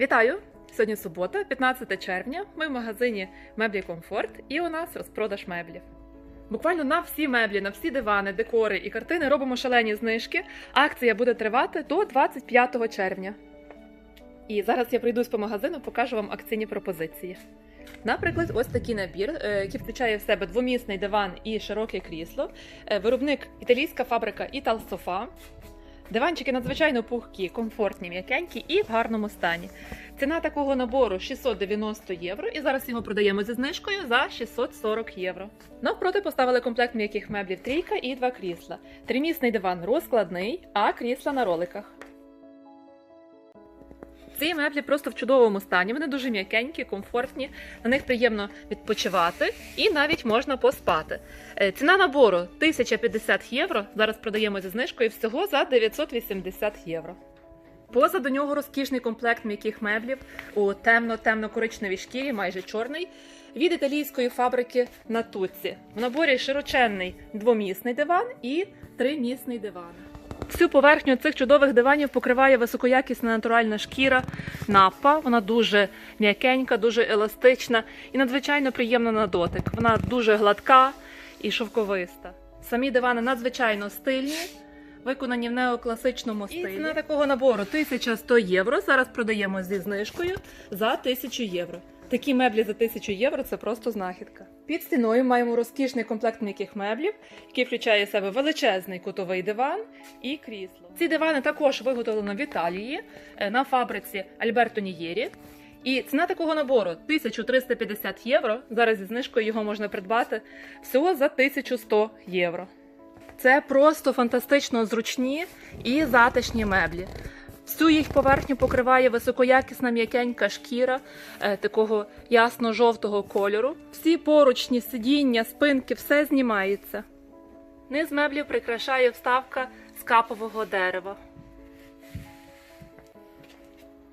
Вітаю! Сьогодні субота, 15 червня. Ми в магазині Меблі Комфорт і у нас розпродаж меблів. Буквально на всі меблі, на всі дивани, декори і картини робимо шалені знижки. Акція буде тривати до 25 червня. І зараз я пройдусь по магазину, покажу вам акційні пропозиції. Наприклад, ось такий набір, е, який включає в себе двомісний диван і широке крісло. Е, Виробник італійська фабрика Sofa. Диванчики надзвичайно пухкі, комфортні, м'якенькі і в гарному стані. Ціна такого набору 690 євро, і зараз його продаємо зі знижкою за 640 євро. Навпроти поставили комплект м'яких меблів трійка і два крісла. Тримісний диван розкладний, а крісла на роликах. Ці меблі просто в чудовому стані. Вони дуже м'якенькі, комфортні, на них приємно відпочивати і навіть можна поспати. Е, Ціна набору 1050 євро. Зараз продаємо зі знижкою всього за 980 євро. Позаду нього розкішний комплект м'яких меблів у темно-темно-коричневій шкірі, майже чорний, від італійської фабрики Натуці. В наборі широченний двомісний диван і тримісний диван. Всю поверхню цих чудових диванів покриває високоякісна натуральна шкіра напа. Вона дуже м'якенька, дуже еластична і надзвичайно приємна на дотик. Вона дуже гладка і шовковиста. Самі дивани надзвичайно стильні, виконані в неокласичному стилі. І ціна такого набору 1100 євро. Зараз продаємо зі знижкою за 1000 євро. Такі меблі за 1000 євро це просто знахідка. Під стіною маємо розкішний комплект м'яких меблів, який включає в себе величезний кутовий диван і крісло. Ці дивани також виготовлено в Італії е, на фабриці Альберто Нієрі. І ціна такого набору 1350 євро. Зараз зі знижкою його можна придбати всього за 1100 євро. Це просто фантастично зручні і затишні меблі. Всю їх поверхню покриває високоякісна м'якенька шкіра е, такого ясно-жовтого кольору. Всі поручні, сидіння, спинки, все знімається. Низ меблів прикрашає вставка з капового дерева.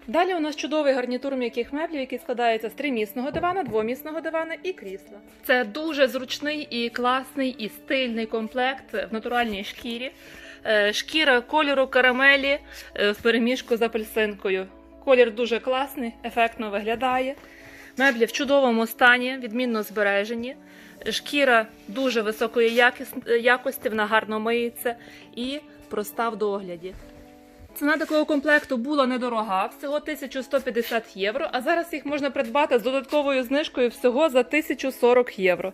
Далі у нас чудовий гарнітур м'яких меблів, який складається з тримісного дивана, двомісного дивана і крісла. Це дуже зручний і класний і стильний комплект в натуральній шкірі. Е, Шкіра кольору карамелі е, в переміжку з апельсинкою. Колір дуже класний, ефектно виглядає. Меблі в чудовому стані, відмінно збережені. Шкіра дуже високої якості, вона гарно миється і проста в догляді. Ціна такого комплекту була недорога, всього 1150 євро, а зараз їх можна придбати з додатковою знижкою всього за 1040 євро.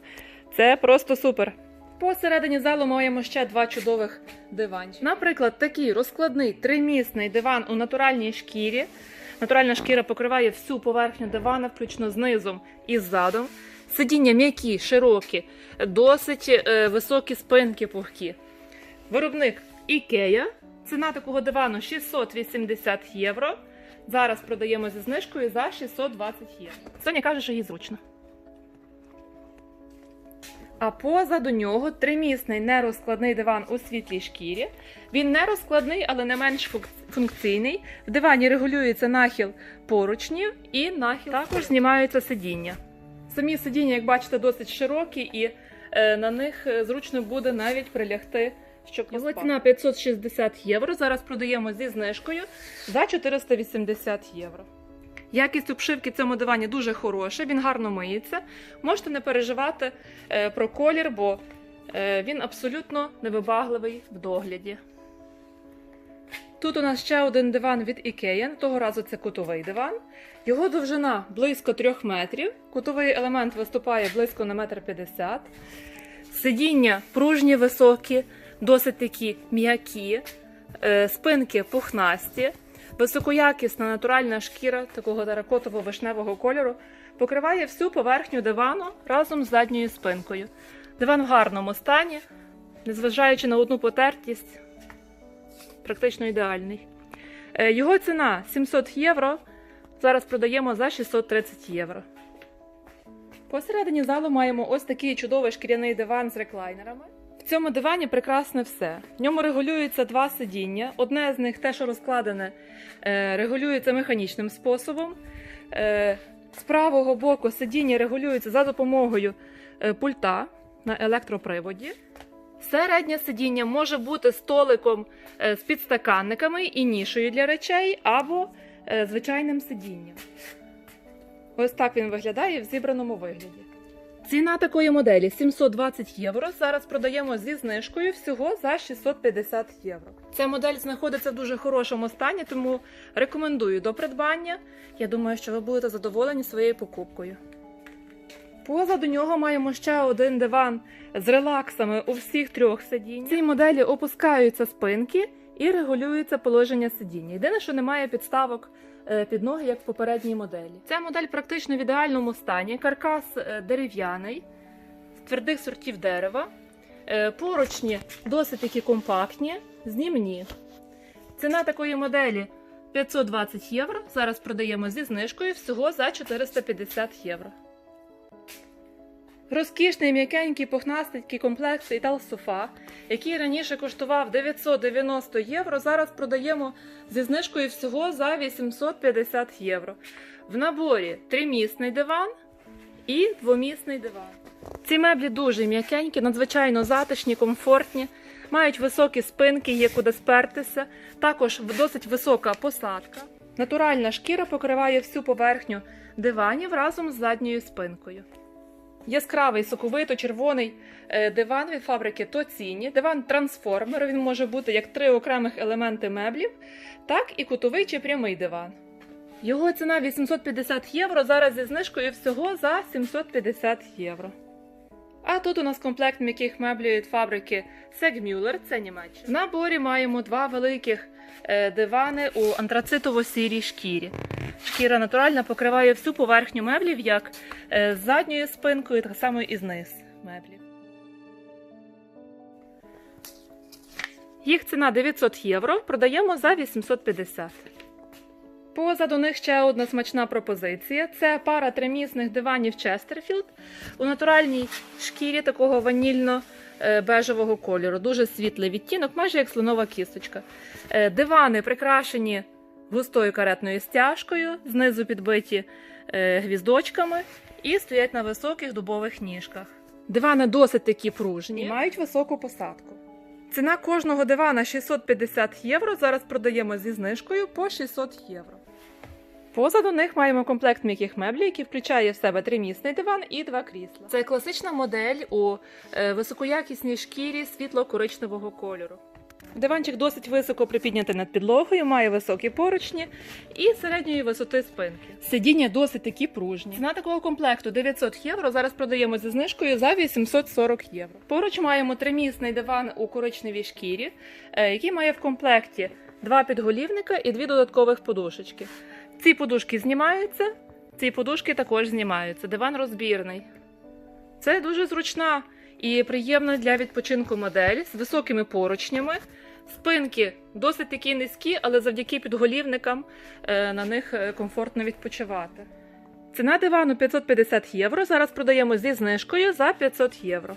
Це просто супер. Посередині залу маємо ще два чудових диванчики. Наприклад, такий розкладний тримісний диван у натуральній шкірі. Натуральна шкіра покриває всю поверхню дивана, включно з низом і задом. Сидіння м'які, широкі, досить е, високі спинки пухкі. Виробник Ікея. Ціна такого дивану 680 євро. Зараз продаємо зі знижкою за 620 євро. Соня каже, що їй зручно. А позаду нього тримісний нерозкладний диван у світлій шкірі. Він не розкладний, але не менш функційний. В дивані регулюється нахил поручнів і нахил також знімаються сидіння. Самі сидіння, як бачите, досить широкі, і е, на них е, зручно буде навіть прилягти, щоб Його ціна 560 євро. Зараз продаємо зі знижкою за 480 євро. Якість обшивки цьому дивані дуже хороша, він гарно миється. Можете не переживати е, про колір, бо е, він абсолютно невибагливий в догляді. Тут у нас ще один диван від IKEA, того разу це кутовий диван. Його довжина близько 3 метрів. Кутовий елемент виступає близько на метр 50. Сидіння пружні високі, досить такі м'які, е, спинки пухнасті. Високоякісна натуральна шкіра такого теракотово-вишневого кольору покриває всю поверхню дивану разом з задньою спинкою. Диван в гарному стані, незважаючи на одну потертість, практично ідеальний. Е, Його ціна 700 євро. Зараз продаємо за 630 євро. Посередині залу маємо ось такий чудовий шкіряний диван з реклайнерами. Цьому дивані прекрасне все. В ньому регулюється два сидіння. Одне з них, те, що розкладене, е, регулюється механічним способом. Е, З правого боку сидіння регулюється за допомогою е, пульта на електроприводі. Середнє сидіння може бути столиком з підстаканниками і нішою для речей, або звичайним сидінням. Ось так він виглядає в зібраному вигляді. Ціна такої моделі 720 євро. Зараз продаємо зі знижкою всього за 650 євро. Ця модель знаходиться в дуже хорошому стані, тому рекомендую до придбання. Я думаю, що ви будете задоволені своєю покупкою. Позаду нього маємо ще один диван з релаксами у всіх трьох сидіннях. В цій моделі опускаються спинки і регулюється положення сидіння. Єдине, що немає підставок під ноги, як в попередній моделі. Ця модель практично в ідеальному стані. Каркас е, дерев'яний, з твердих сортів дерева. Е, Поручні досить такі компактні, знімні. Ціна такої моделі 520 євро. Зараз продаємо зі знижкою всього за 450 євро. Розкішний м'якенький пухнастенький комплект Італ Софа, який раніше коштував 990 євро, зараз продаємо зі знижкою всього за 850 євро. В наборі тримісний диван і двомісний диван. Ці меблі дуже м'якенькі, надзвичайно затишні, комфортні, мають високі спинки, є куди спертися, також досить висока посадка. Натуральна шкіра покриває всю поверхню диванів разом з задньою спинкою. Яскравий соковито-червоний е, диван від фабрики Тоціні. Диван трансформер. Він може бути як три окремих елементи меблів, так і кутовий чи прямий диван. Його ціна 850 євро. Зараз зі знижкою всього за 750 євро. А тут у нас комплект м'яких меблів від фабрики Сегмюллер, це Німеччина. В наборі маємо два великих е, дивани у антрацитово-сірій шкірі. Шкіра натуральна покриває всю поверхню меблів, як е, з задньою спинкою, так само і зниз меблів. Їх ціна 900 євро, продаємо за 850. Позаду них ще одна смачна пропозиція. Це пара тримісних диванів Честерфілд у натуральній шкірі такого ванільно-бежевого кольору. Дуже світлий відтінок, майже як слонова кісточка. Е, Дивани прикрашені густою каретною стяжкою, знизу підбиті е, гвіздочками і стоять на високих дубових ніжках. Дивани досить такі пружні і мають високу посадку. Ціна кожного дивана 650 євро. Зараз продаємо зі знижкою по 600 євро. Позаду них маємо комплект м'яких меблів, який включає в себе тримісний диван і два крісла. Це класична модель у е, високоякісній шкірі світло-коричневого кольору. Диванчик досить високо припіднятий над підлогою, має високі поручні і середньої висоти спинки. Сидіння досить такі пружні. Ціна такого комплекту 900 євро. Зараз продаємо зі знижкою за 840 євро. Поруч маємо тримісний диван у коричневій шкірі, е, який має в комплекті два підголівника і дві додаткових подушечки. Ці подушки знімаються, ці подушки також знімаються. Диван розбірний. Це дуже зручна і приємна для відпочинку модель з високими поручнями. Спинки досить такі низькі, але завдяки підголівникам е, на них е, комфортно відпочивати. Ціна дивану 550 євро. Зараз продаємо зі знижкою за 500 євро.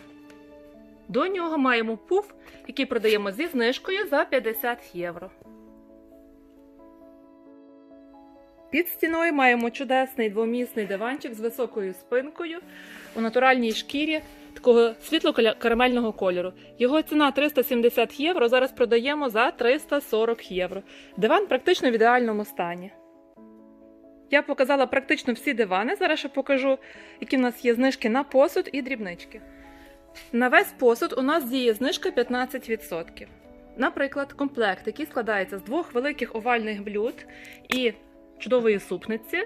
До нього маємо пуф, який продаємо зі знижкою за 50 євро. Під стіною маємо чудесний двомісний диванчик з високою спинкою у натуральній шкірі такого світло-карамельного кольору. Його ціна 370 євро. Зараз продаємо за 340 євро. Диван практично в ідеальному стані. Я показала практично всі дивани. Зараз ще покажу, які в нас є знижки на посуд і дрібнички. На весь посуд у нас діє знижка 15%. Наприклад, комплект, який складається з двох великих овальних блюд і чудової супниці.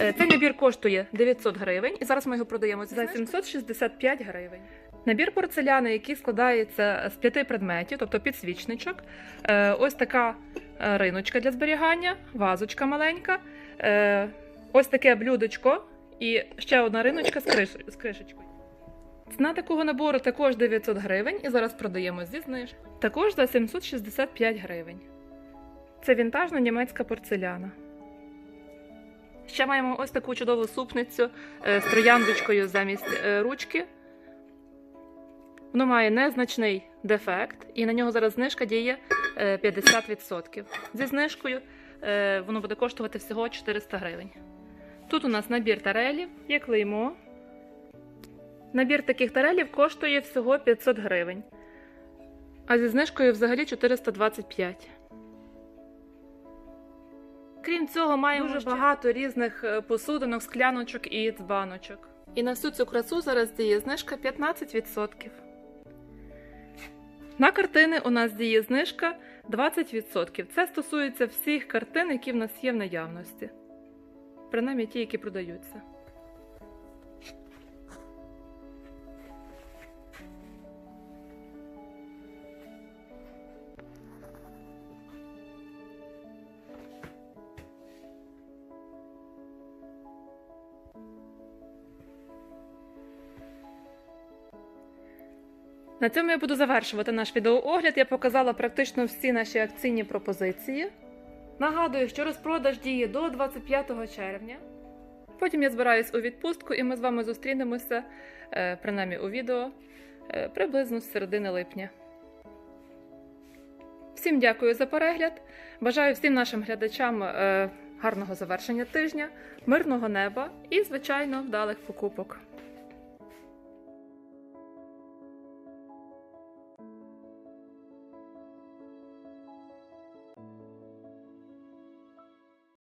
Е, Цей набір коштує 900 гривень, і зараз ми його продаємо за 765 гривень. Набір порцеляни, який складається з п'яти предметів, тобто підсвічничок, е, ось така е, риночка для зберігання, вазочка маленька, ось таке блюдечко і ще одна риночка з, з кришечкою. Ціна такого набору також 900 гривень, і зараз продаємо зі знижкою. Також за 765 гривень. Це вінтажна німецька порцеляна. Ще маємо ось таку чудову супницю е, з трояндочкою замість е, ручки. Воно має незначний дефект, і на нього зараз знижка діє е, 50%. Зі знижкою е, воно буде коштувати всього 400 гривень. Тут у нас набір тарелів, є клеймо. Набір таких тарелів коштує всього 500 гривень. А зі знижкою взагалі 425. Крім цього, маємо дуже ще- багато різних е, посудинок, скляночок і дзбаночок. І на всю цю красу зараз діє знижка 15%. На картини у нас діє знижка 20%. Це стосується всіх картин, які в нас є в наявності. Принаймні ті, які продаються. На цьому я буду завершувати наш відеоогляд. Я показала практично всі наші акційні пропозиції. Нагадую, що розпродаж діє до 25 червня. Потім я збираюсь у відпустку, і ми з вами зустрінемося, е, принаймні у відео, е, приблизно з середини липня. Всім дякую за перегляд. Бажаю всім нашим глядачам е, гарного завершення тижня, мирного неба і, звичайно, вдалих покупок.